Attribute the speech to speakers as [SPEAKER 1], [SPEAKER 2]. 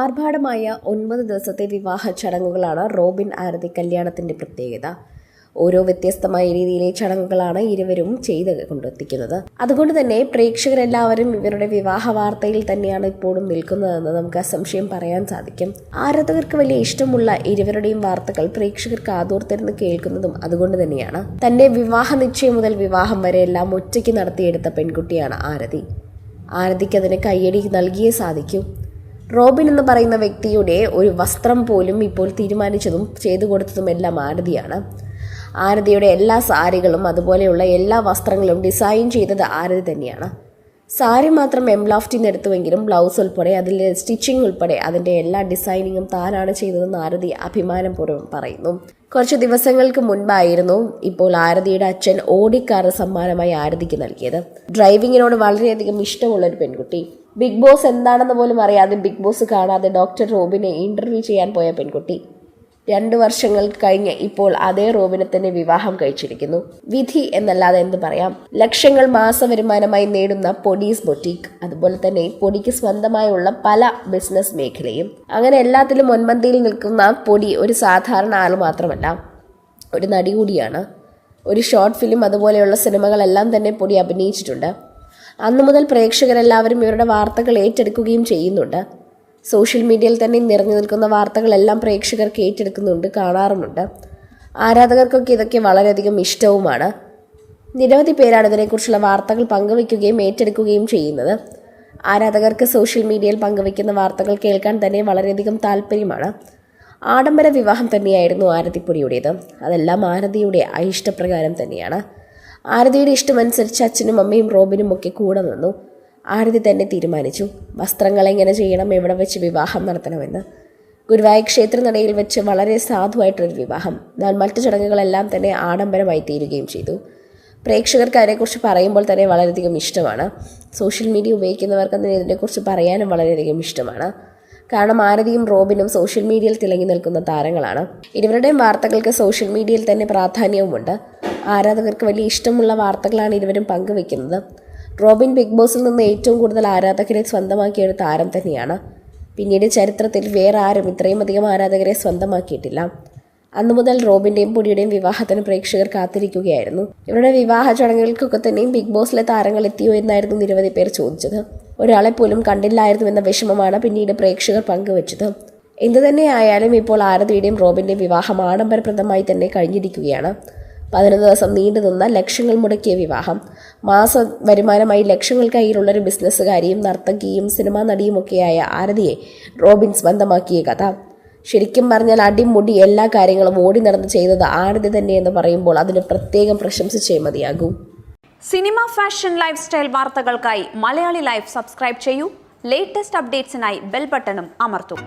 [SPEAKER 1] ആർഭാടമായ ഒൻപത് ദിവസത്തെ വിവാഹ ചടങ്ങുകളാണ് റോബിൻ ആരതി കല്യാണത്തിന്റെ പ്രത്യേകത. ഓരോ വ്യത്യസ്തമായ രീതിയിലെ ചടങ്ങുകളാണ് ഇരുവരും ചെയ്ത് കൊണ്ടെത്തിക്കുന്നത്. അതുകൊണ്ട് തന്നെ പ്രേക്ഷകരെല്ലാവരും ഇവരുടെ വിവാഹ വാർത്തയിൽ തന്നെയാണ് ഇപ്പോഴും നിൽക്കുന്നതെന്ന് നമുക്ക് അസംശയം പറയാൻ സാധിക്കും. ആരാധകർക്ക് വലിയ ഇഷ്ടമുള്ള ഇരുവരുടെയും വാർത്തകൾ പ്രേക്ഷകർക്ക് ആതോർത്തിരുന്ന് കേൾക്കുന്നതും അതുകൊണ്ട് തന്നെയാണ്. തന്റെ വിവാഹ നിശ്ചയം മുതൽ വിവാഹം വരെ എല്ലാം ഒറ്റയ്ക്ക് നടത്തിയെടുത്ത പെൺകുട്ടിയാണ് ആരതി. ആരതിക്ക് അതിന് കയ്യടി നൽകിയേ സാധിക്കൂ. റോബിൻ എന്ന് പറയുന്ന വ്യക്തിയുടെ ഒരു വസ്ത്രം പോലും ഇപ്പോൾ തീരുമാനിച്ചതും ചെയ്തു കൊടുത്തതും എല്ലാം ആരതിയാണ്. ആരതിയുടെ എല്ലാ സാരികളും അതുപോലെയുള്ള എല്ലാ വസ്ത്രങ്ങളും ഡിസൈൻ ചെയ്തത് ആരതി തന്നെയാണ്. സാരി മാത്രം എം നിന്ന് എടുത്തുവെങ്കിലും ബ്ലൗസ് ഉൾപ്പെടെ അതിലെ സ്റ്റിച്ചിങ് ഉൾപ്പെടെ അതിന്റെ എല്ലാ ഡിസൈനിങ്ങും താനാണ് ചെയ്തതെന്ന് ആരതി അഭിമാനപൂർവം പറയുന്നു. കുറച്ച് ദിവസങ്ങൾക്ക് മുൻപായിരുന്നു ഇപ്പോൾ ആരതിയുടെ അച്ഛൻ ഓടിക്കാർ സമ്മാനമായി ആരതിക്ക് നൽകിയത്. ഡ്രൈവിങ്ങിനോട് വളരെയധികം ഇഷ്ടമുള്ള ഒരു പെൺകുട്ടി. ബിഗ് ബോസ് എന്താണെന്ന് പോലും അറിയാതെ ബിഗ് ബോസ് കാണാതെ ഡോക്ടർ റോബിനെ ഇന്റർവ്യൂ ചെയ്യാൻ പോയ പെൺകുട്ടി. രണ്ടു വർഷങ്ങൾ കഴിഞ്ഞ് ഇപ്പോൾ അതേ റോബിനെ തന്നെ വിവാഹം കഴിച്ചിരിക്കുന്നു. വിധി എന്നല്ലാതെ എന്ത് പറയാം? ലക്ഷങ്ങൾ മാസ വരുമാനമായി നേടുന്ന പൊടീസ് ബൊട്ടീക്ക്. അതുപോലെ തന്നെ പൊടിക്ക് സ്വന്തമായുള്ള പല ബിസിനസ് മേഖലയും. അങ്ങനെ എല്ലാത്തിലും മുൻപന്തിയിൽ നിൽക്കുന്ന പൊടി ഒരു സാധാരണ ആൾ മാത്രമല്ല. ഒരു നടി കൂടിയാണ്. ഒരു ഷോർട്ട് ഫിലിം അതുപോലെയുള്ള സിനിമകളെല്ലാം തന്നെ പൊടി അഭിനയിച്ചിട്ടുണ്ട്. അന്നു മുതൽ പ്രേക്ഷകരെല്ലാവരും ഇവരുടെ വാർത്തകൾ ഏറ്റെടുക്കുകയും ചെയ്യുന്നുണ്ട്. സോഷ്യൽ മീഡിയയിൽ തന്നെ നിറഞ്ഞു നിൽക്കുന്ന വാർത്തകളെല്ലാം പ്രേക്ഷകർ ഏറ്റെടുക്കുന്നുണ്ട് കാണാറുമുണ്ട്. ആരാധകർക്കൊക്കെ ഇതൊക്കെ വളരെയധികം ഇഷ്ടവുമാണ്. നിരവധി പേരാണ് ഇതിനെക്കുറിച്ചുള്ള വാർത്തകൾ പങ്കുവയ്ക്കുകയും ഏറ്റെടുക്കുകയും ചെയ്യുന്നത്. ആരാധകർക്ക് സോഷ്യൽ മീഡിയയിൽ പങ്കുവയ്ക്കുന്ന വാർത്തകൾ കേൾക്കാൻ തന്നെ വളരെയധികം താല്പര്യമാണ്. ആഡംബര വിവാഹം തന്നെയായിരുന്നു ആരതിപ്പൊടിയുടേത്. അതെല്ലാം ആരതിയുടെ ഇഷ്ടപ്രകാരം തന്നെയാണ്. ആരതിയുടെ ഇഷ്ടമനുസരിച്ച് അച്ഛനും അമ്മയും റോബിനും ഒക്കെ കൂടെ നിന്നു. ആരതി തന്നെ തീരുമാനിച്ചു. വസ്ത്രങ്ങൾ എങ്ങനെ ചെയ്യണം എവിടെ വെച്ച് വിവാഹം നടത്തണമെന്ന്. ഗുരുവായൂർ ക്ഷേത്രനടയിൽ വെച്ച് വളരെ സാധുവായിട്ടൊരു വിവാഹം. എന്നാൽ മറ്റു ചടങ്ങുകളെല്ലാം തന്നെ ആഡംബരമായി തീരുകയും ചെയ്തു. പ്രേക്ഷകർക്ക് അതിനെക്കുറിച്ച് പറയുമ്പോൾ തന്നെ വളരെയധികം ഇഷ്ടമാണ്. സോഷ്യൽ മീഡിയ ഉപയോഗിക്കുന്നവർക്ക് തന്നെ ഇതിനെക്കുറിച്ച് പറയാനും വളരെയധികം ഇഷ്ടമാണ്. കാരണം ആരതിയും റോബിനും സോഷ്യൽ മീഡിയയിൽ തിളങ്ങി നിൽക്കുന്ന താരങ്ങളാണ്. ഇരുവരുടെയും വാർത്തകൾക്ക് സോഷ്യൽ മീഡിയയിൽ തന്നെ പ്രാധാന്യവുമുണ്ട്. ആരാധകർക്ക് വലിയ ഇഷ്ടമുള്ള വാർത്തകളാണ് ഇരുവരും പങ്കുവെക്കുന്നത് റോബിൻ ബിഗ് ബോസിൽ നിന്ന് ഏറ്റവും കൂടുതൽ ആരാധകരെ സ്വന്തമാക്കിയ ഒരു താരം തന്നെയാണ്. പിന്നീട് ചരിത്രത്തിൽ വേറെ ആരും ഇത്രയും അധികം ആരാധകരെ സ്വന്തമാക്കിയിട്ടില്ല. അന്നു മുതൽ റോബിന്റെയും പൊടിയുടെയും വിവാഹത്തിന് പ്രേക്ഷകർ കാത്തിരിക്കുകയായിരുന്നു. ഇവരുടെ വിവാഹ ചടങ്ങുകൾക്കൊക്കെ തന്നെയും ബിഗ് ബോസിലെ താരങ്ങൾ എത്തിയോ എന്നായിരുന്നു നിരവധി പേർ ചോദിച്ചത്. ഒരാളെ പോലും കണ്ടില്ലായിരുന്നു എന്ന വിഷമമാണ് പിന്നീട് പ്രേക്ഷകർ പങ്കുവച്ചത്. എന്തു തന്നെയായാലും ഇപ്പോൾ ആരതിയുടെയും റോബിന്റെയും വിവാഹം ആഡംബരപ്രദമായി തന്നെ കഴിഞ്ഞിരിക്കുകയാണ്. പതിനൊന്ന് ദിവസം നീണ്ടു നിന്ന ലക്ഷങ്ങൾ മുടക്കിയ വിവാഹം. മാസ വരുമാനമായി ലക്ഷങ്ങൾ കയ്യിലുള്ള ഒരു ബിസിനസ്സുകാരിയും നർത്തകിയും സിനിമാ നടിയുമൊക്കെയായ ആരതിയെ റോബിൻസ് ബന്ധമാക്കിയ കഥ. ശരിക്കും പറഞ്ഞാൽ അടിമുടി എല്ലാ കാര്യങ്ങളും ഓടി നടന്ന് ചെയ്തത് ആരതി തന്നെ എന്ന് പറയുമ്പോൾ അതിന് പ്രത്യേകം പ്രശംസിച്ചേ മതിയാകൂ.
[SPEAKER 2] സിനിമ ഫാഷൻ ലൈഫ് സ്റ്റൈൽ വാർത്തകൾക്കായി മലയാളി ലൈഫ് സബ്സ്ക്രൈബ് ചെയ്യൂ. ലേറ്റസ്റ്റ് അപ്ഡേറ്റ്സിനായി ബെൽ ബട്ടണും അമർത്തും.